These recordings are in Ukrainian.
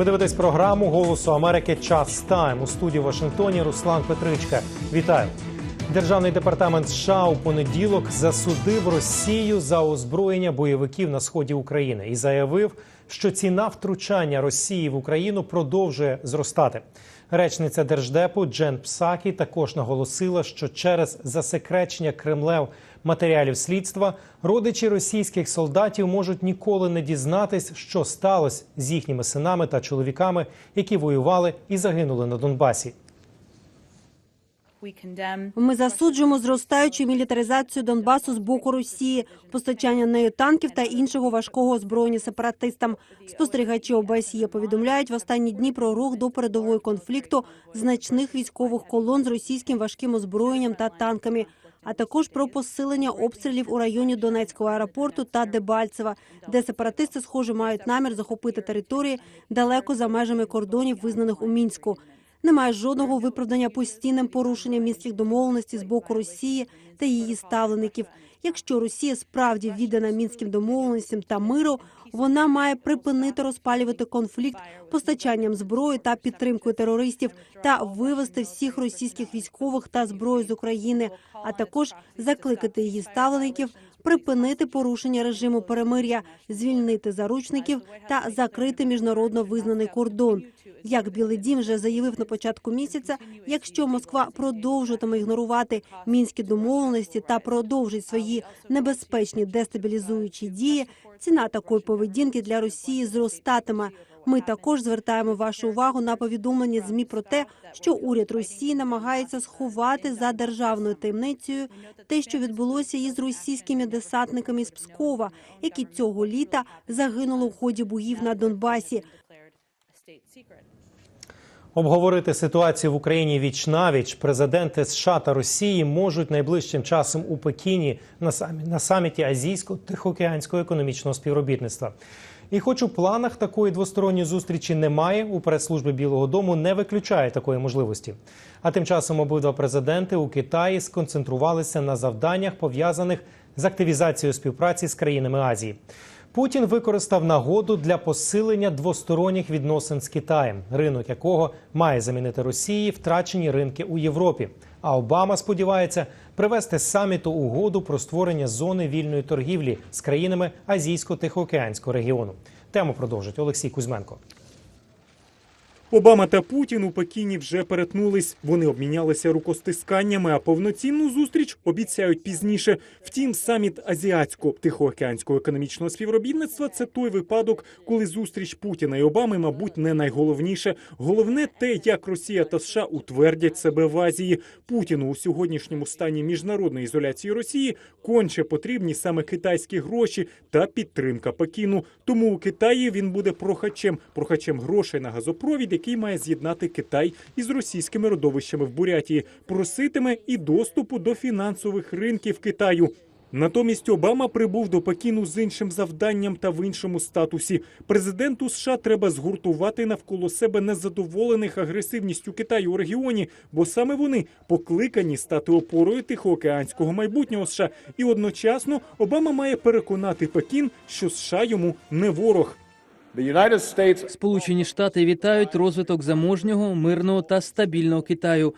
Ви дивитесь програму Голосу Америки Час Тайм у студії в Вашингтоні. Руслан Петричка. Вітаю. Державний департамент США у понеділок засудив Росію за озброєння бойовиків на сході України і заявив, що ціна втручання Росії в Україну продовжує зростати. Речниця держдепу Джен Псакі також наголосила, що через засекречення Кремлев матеріалів слідства родичі російських солдатів можуть ніколи не дізнатись, що сталося з їхніми синами та чоловіками, які воювали і загинули на Донбасі. Ми засуджуємо зростаючу мілітаризацію Донбасу з боку Росії, постачання нею танків та іншого важкого озброєння сепаратистам. Спостерігачі ОБСЄ повідомляють в останні дні про рух до передової конфлікту значних військових колон з російським важким озброєнням та танками. А також про посилення обстрілів у районі Донецького аеропорту та Дебальцева, де сепаратисти, схоже, мають намір захопити території далеко за межами кордонів, визнаних у мінську. Немає жодного виправдання постійним порушенням мінських домовленостей з боку Росії та її ставлеників. Якщо Росія справді віддана мінським домовленостям та миру, вона має припинити розпалювати конфлікт постачанням зброї та підтримкою терористів та вивести всіх російських військових та зброю з України, а також закликати її ставлеників припинити порушення режиму перемир'я, звільнити заручників та закрити міжнародно визнаний кордон. Як Білий Дім вже заявив на початку місяця, якщо Москва продовжуватиме ігнорувати мінські домовленості та продовжить свої небезпечні дестабілізуючі дії, ціна такої поведінки для Росії зростатиме. Ми також звертаємо вашу увагу на повідомлення змі про те, що уряд Росії намагається сховати за державною таємницею те, що відбулося із російськими десантниками з Пскова, які цього літа загинули в ході боїв на Донбасі. Обговорити ситуацію в Україні віч навіч президенти США та Росії можуть найближчим часом у Пекіні на самі на саміті Азійсько-Тихоокеанського економічного співробітництва. І, хоч у планах такої двосторонньої зустрічі немає, у прес-службі Білого Дому не виключає такої можливості. А тим часом обидва президенти у Китаї сконцентрувалися на завданнях пов'язаних з активізацією співпраці з країнами Азії. Путін використав нагоду для посилення двосторонніх відносин з Китаєм, ринок якого має замінити Росії втрачені ринки у Європі. А Обама сподівається привести саміту угоду про створення зони вільної торгівлі з країнами Азійсько-Тихоокеанського регіону. Тему продовжить Олексій Кузьменко. Обама та Путін у Пекіні вже перетнулись. Вони обмінялися рукостисканнями, а повноцінну зустріч обіцяють пізніше. Втім, саміт азіатсько-тихоокеанського економічного співробітництва це той випадок, коли зустріч Путіна і Обами, мабуть, не найголовніше. Головне те, як Росія та США утвердять себе в Азії. Путіну у сьогоднішньому стані міжнародної ізоляції Росії конче потрібні саме китайські гроші та підтримка Пекіну. Тому у Китаї він буде прохачем, прохачем грошей на газопровід, який має з'єднати Китай із російськими родовищами в Бурятії, проситиме і доступу до фінансових ринків Китаю. Натомість Обама прибув до Пекіну з іншим завданням та в іншому статусі. Президенту США треба згуртувати навколо себе незадоволених агресивністю Китаю у регіоні, бо саме вони покликані стати опорою тихоокеанського майбутнього США. І одночасно Обама має переконати Пекін, що США йому не ворог. The Сполучені Штати вітають розвиток заможнього, мирного та стабільного Китаю.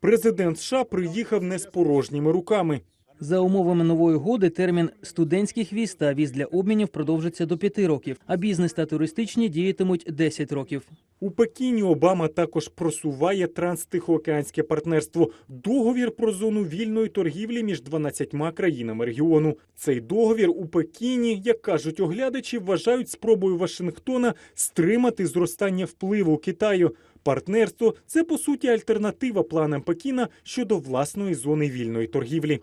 Президент США приїхав не з порожніми руками. За умовами нової угоди термін студентських віз та віз для обмінів продовжиться до п'яти років, а бізнес та туристичні діятимуть 10 років. У Пекіні Обама також просуває транстихоокеанське партнерство договір про зону вільної торгівлі між 12 країнами регіону. Цей договір у Пекіні, як кажуть оглядачі, вважають спробою Вашингтона стримати зростання впливу Китаю. Партнерство це по суті альтернатива планам Пекіна щодо власної зони вільної торгівлі.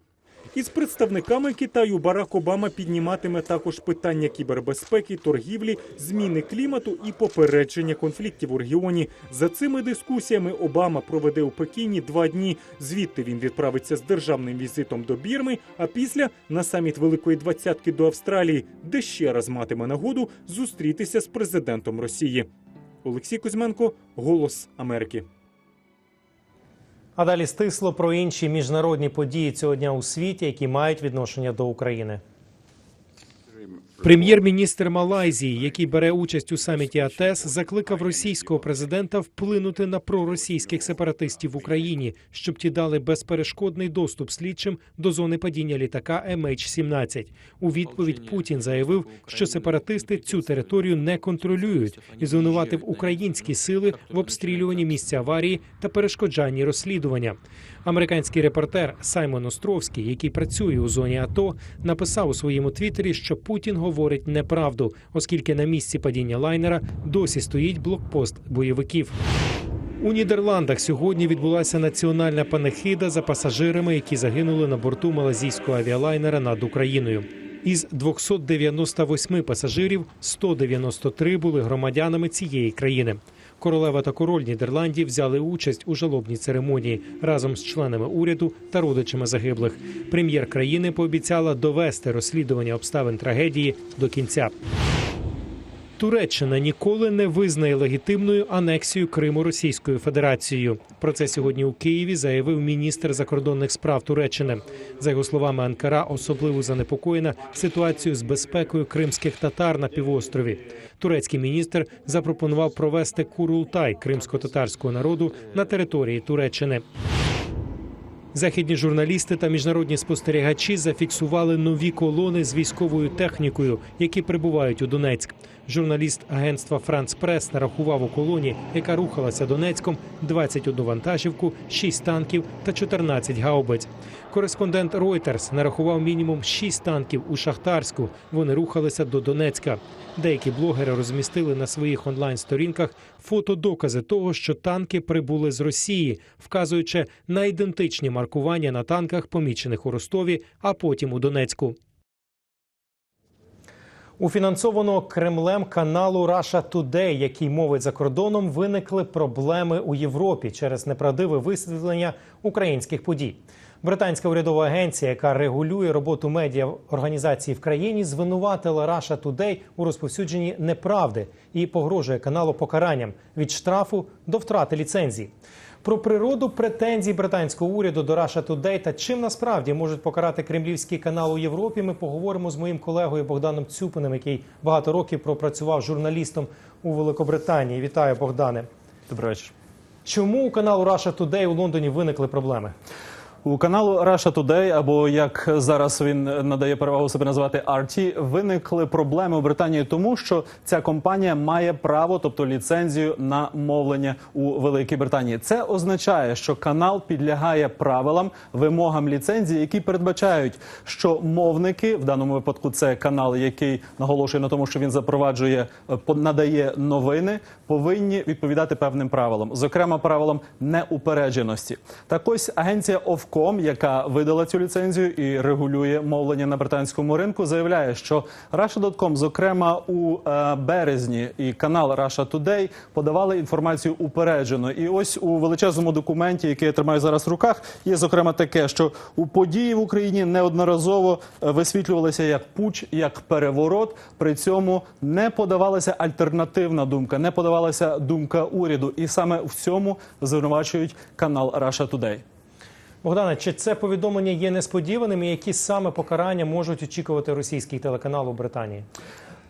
Із представниками Китаю Барак Обама підніматиме також питання кібербезпеки, торгівлі, зміни клімату і попередження конфліктів у регіоні. За цими дискусіями Обама проведе у Пекіні два дні. Звідти він відправиться з державним візитом до Бірми, а після на саміт Великої Двадцятки до Австралії, де ще раз матиме нагоду зустрітися з президентом Росії. Олексій Кузьменко, Голос Америки. А далі стисло про інші міжнародні події цього дня у світі, які мають відношення до України. Прем'єр-міністр Малайзії, який бере участь у саміті АТЕС, закликав російського президента вплинути на проросійських сепаратистів в Україні, щоб ті дали безперешкодний доступ слідчим до зони падіння літака MH17. У відповідь Путін заявив, що сепаратисти цю територію не контролюють і звинуватив українські сили в обстрілюванні місця аварії та перешкоджанні розслідування. Американський репортер Саймон Островський, який працює у зоні АТО, написав у своєму твіттері, що Путін говорить неправду, оскільки на місці падіння лайнера досі стоїть блокпост бойовиків. У Нідерландах сьогодні відбулася національна панихида за пасажирами, які загинули на борту малазійського авіалайнера над Україною. Із 298 пасажирів 193 були громадянами цієї країни. Королева та король Нідерландів взяли участь у жалобній церемонії разом з членами уряду та родичами загиблих. Прем'єр країни пообіцяла довести розслідування обставин трагедії до кінця. Туреччина ніколи не визнає легітимною анексію Криму Російською Федерацією. Про це сьогодні у Києві заявив міністр закордонних справ Туреччини. За його словами, Анкара особливо занепокоєна ситуацією з безпекою кримських татар на півострові. Турецький міністр запропонував провести курултай кримсько-татарського народу на території Туреччини. Західні журналісти та міжнародні спостерігачі зафіксували нові колони з військовою технікою, які прибувають у Донецьк. Журналіст агентства Франц Прес нарахував у колоні, яка рухалася Донецьком, 21 вантажівку, 6 танків та 14 гаубиць. Кореспондент Reuters нарахував мінімум 6 танків у Шахтарську. Вони рухалися до Донецька. Деякі блогери розмістили на своїх онлайн-сторінках фотодокази того, що танки прибули з Росії, вказуючи на ідентичні маркування на танках, помічених у Ростові, а потім у Донецьку. У фінансованого Кремлем каналу Russia Today, який мовить за кордоном, виникли проблеми у Європі через неправдиве висвітлення українських подій. Британська урядова агенція, яка регулює роботу медіа організації в країні, звинуватила Russia Today у розповсюдженні неправди і погрожує каналу покаранням від штрафу до втрати ліцензії. Про природу претензій британського уряду до Russia Today та чим насправді можуть покарати кремлівський канал у Європі. Ми поговоримо з моїм колегою Богданом Цюпиним, який багато років пропрацював журналістом у Великобританії. Вітаю, Богдане. Добрий вечір. Чому у каналу Russia Today у Лондоні виникли проблеми? У каналу Russia Today, або як зараз він надає перевагу себе називати RT, виникли проблеми у Британії, тому що ця компанія має право, тобто ліцензію на мовлення у Великій Британії. Це означає, що канал підлягає правилам, вимогам ліцензії, які передбачають, що мовники в даному випадку це канал, який наголошує на тому, що він запроваджує е, надає новини, повинні відповідати певним правилам, зокрема правилам неупередженості. Так ось агенція Ofcom, яка видала цю ліцензію і регулює мовлення на британському ринку, заявляє, що Russia.com, зокрема у е, березні, і канал Russia Today подавали інформацію упереджено. І ось у величезному документі, який я тримаю зараз в руках, є зокрема таке, що у події в Україні неодноразово е, висвітлювалися як пуч, як переворот. При цьому не подавалася альтернативна думка, не подавалася думка уряду, і саме в цьому звинувачують канал Russia Today. Богдане, чи це повідомлення є несподіваним? І які саме покарання можуть очікувати російський телеканал у Британії?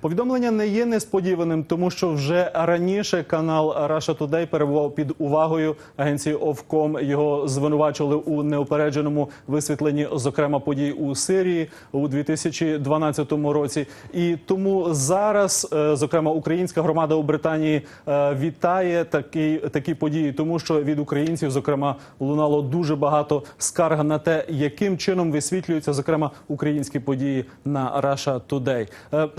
Повідомлення не є несподіваним, тому що вже раніше канал Russia Today перебував під увагою агенції Ofcom. Його звинувачували у неупередженому висвітленні, зокрема подій у Сирії у 2012 році. І тому зараз, е, зокрема, українська громада у Британії е, вітає такі, такі події, тому що від українців, зокрема, лунало дуже багато скарг на те, яким чином висвітлюються зокрема українські події на Russia Today. Е,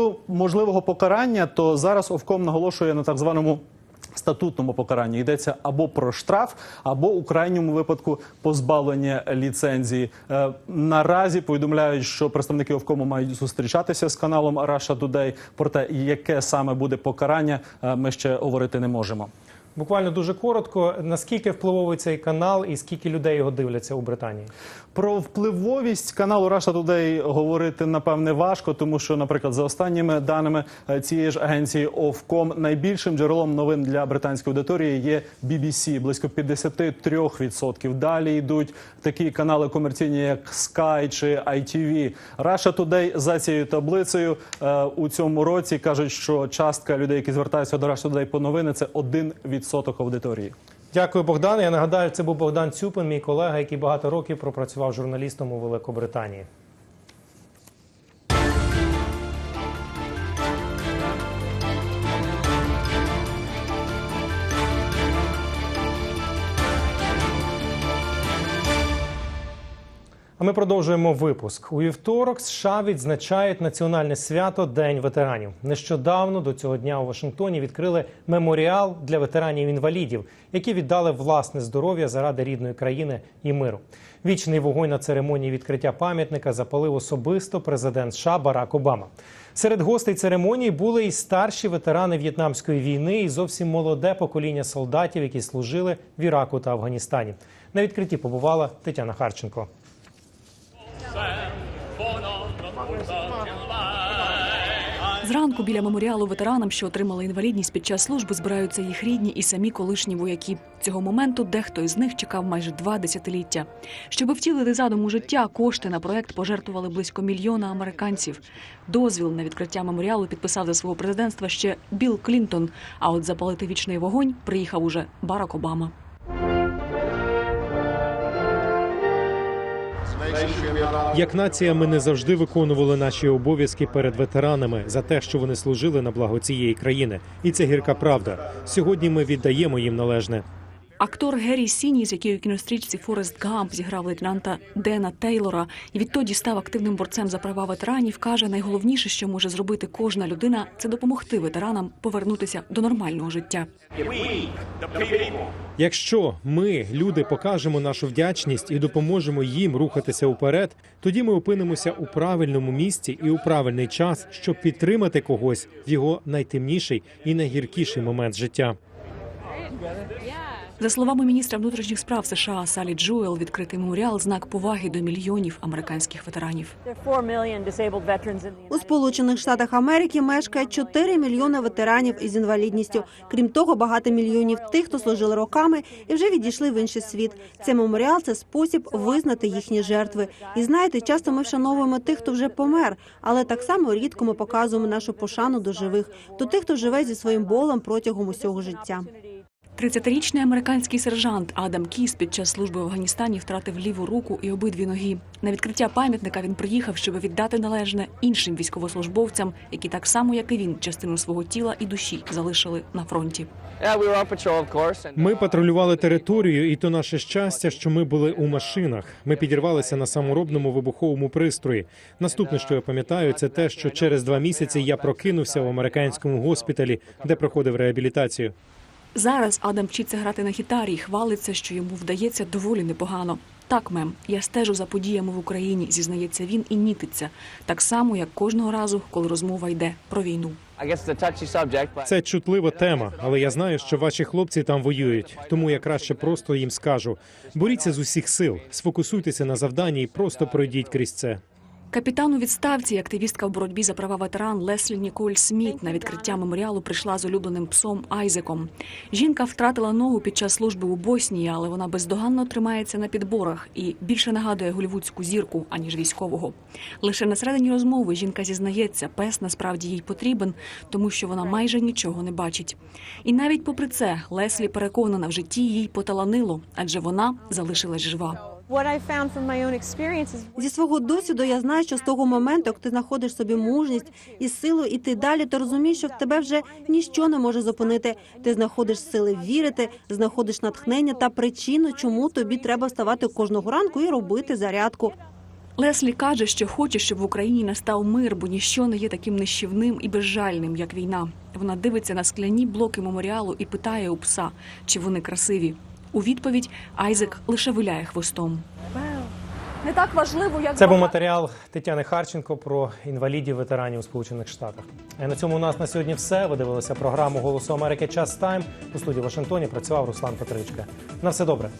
Щодо можливого покарання, то зараз Овком наголошує на так званому. Статутному покаранні йдеться або про штраф, або у крайньому випадку позбавлення ліцензії. Е, наразі повідомляють, що представники Овкому мають зустрічатися з каналом Russia Today. Проте яке саме буде покарання, е, ми ще говорити не можемо. Буквально дуже коротко, наскільки впливовий цей канал і скільки людей його дивляться у Британії? Про впливовість каналу Russia Today говорити напевне важко, тому що, наприклад, за останніми даними е, цієї ж агенції Ofcom, найбільшим джерелом новин для британської аудиторії є BBC, близько 53%. Далі йдуть такі канали комерційні, як Sky чи ITV. Russia Today за цією таблицею е, у цьому році кажуть, що частка людей, які звертаються до Russia Today по новини, це 1% аудиторії. Дякую, Богдан. Я нагадаю, це був Богдан Цюпин, мій колега, який багато років пропрацював журналістом у Великобританії. А ми продовжуємо випуск. У вівторок США відзначають національне свято День ветеранів. Нещодавно до цього дня у Вашингтоні відкрили меморіал для ветеранів-інвалідів, які віддали власне здоров'я заради рідної країни і миру. Вічний вогонь на церемонії відкриття пам'ятника запалив особисто президент США Барак Обама. Серед гостей церемонії були і старші ветерани В'єтнамської війни, і зовсім молоде покоління солдатів, які служили в Іраку та Афганістані. На відкритті побувала Тетяна Харченко. Зранку біля меморіалу ветеранам, що отримали інвалідність під час служби, збираються їх рідні і самі колишні вояки. Цього моменту дехто із них чекав майже два десятиліття. Щоб втілити задум у життя, кошти на проект пожертвували близько мільйона американців. Дозвіл на відкриття меморіалу підписав за свого президентства ще Білл Клінтон. А от запалити вічний вогонь приїхав уже Барак Обама. Як нація, ми не завжди виконували наші обов'язки перед ветеранами за те, що вони служили на благо цієї країни, і це гірка правда. Сьогодні ми віддаємо їм належне. Актор Геррі Сініс, який у кінострічці Форест Гамп зіграв лейтенанта Дена Тейлора, і відтоді став активним борцем за права ветеранів, каже, найголовніше, що може зробити кожна людина, це допомогти ветеранам повернутися до нормального життя. Якщо ми, люди, покажемо нашу вдячність і допоможемо їм рухатися уперед, тоді ми опинимося у правильному місці і у правильний час, щоб підтримати когось в його найтемніший і найгіркіший момент життя. За словами міністра внутрішніх справ США Салі Джуел, відкритий меморіал знак поваги до мільйонів американських ветеранів. У Сполучених Штатах Америки мешкає 4 мільйони ветеранів із інвалідністю. Крім того, багато мільйонів тих, хто служили роками і вже відійшли в інший світ. Цей меморіал це спосіб визнати їхні жертви. І знаєте, часто ми вшановуємо тих, хто вже помер, але так само рідко ми показуємо нашу пошану до живих, до тих, хто живе зі своїм болем протягом усього життя. 30-річний американський сержант Адам Кіс під час служби в Афганістані втратив ліву руку і обидві ноги. На відкриття пам'ятника він приїхав, щоб віддати належне іншим військовослужбовцям, які так само, як і він, частину свого тіла і душі залишили на фронті. Ми патрулювали територію, і то наше щастя, що ми були у машинах. Ми підірвалися на саморобному вибуховому пристрої. Наступне, що я пам'ятаю, це те, що через два місяці я прокинувся в американському госпіталі, де проходив реабілітацію. Зараз Адам вчиться грати на гітарі і хвалиться, що йому вдається доволі непогано. Так, мем, я стежу за подіями в Україні, зізнається він і нітиться, так само, як кожного разу, коли розмова йде про війну. Це чутлива тема, але я знаю, що ваші хлопці там воюють. Тому я краще просто їм скажу: боріться з усіх сил, сфокусуйтеся на завданні і просто пройдіть крізь це. Капітан у відставці, активістка в боротьбі за права ветеран Леслі Ніколь Сміт на відкриття меморіалу прийшла з улюбленим псом Айзеком. Жінка втратила ногу під час служби у Боснії, але вона бездоганно тримається на підборах і більше нагадує голівудську зірку аніж військового. Лише на середині розмови жінка зізнається, пес насправді їй потрібен, тому що вона майже нічого не бачить. І навіть попри це Леслі переконана в житті їй поталанило, адже вона залишилась жива. Зі свого досвіду я знаю, що з того моменту, як ти знаходиш собі мужність і силу іти далі, ти розумієш, що в тебе вже ніщо не може зупинити. Ти знаходиш сили вірити, знаходиш натхнення та причину, чому тобі треба вставати кожного ранку і робити зарядку. Леслі каже, що хоче, щоб в Україні настав мир, бо ніщо не є таким нищівним і безжальним, як війна. Вона дивиться на скляні блоки меморіалу і питає у пса, чи вони красиві. У відповідь Айзек лише виляє хвостом. не так важливо, як Це був матеріал Тетяни Харченко про інвалідів ветеранів у Сполучених Штатах. А на цьому у нас на сьогодні все. Ви дивилися програму Голосу Америки. Час тайм у студії в Вашингтоні. Працював Руслан Петричка. На все добре.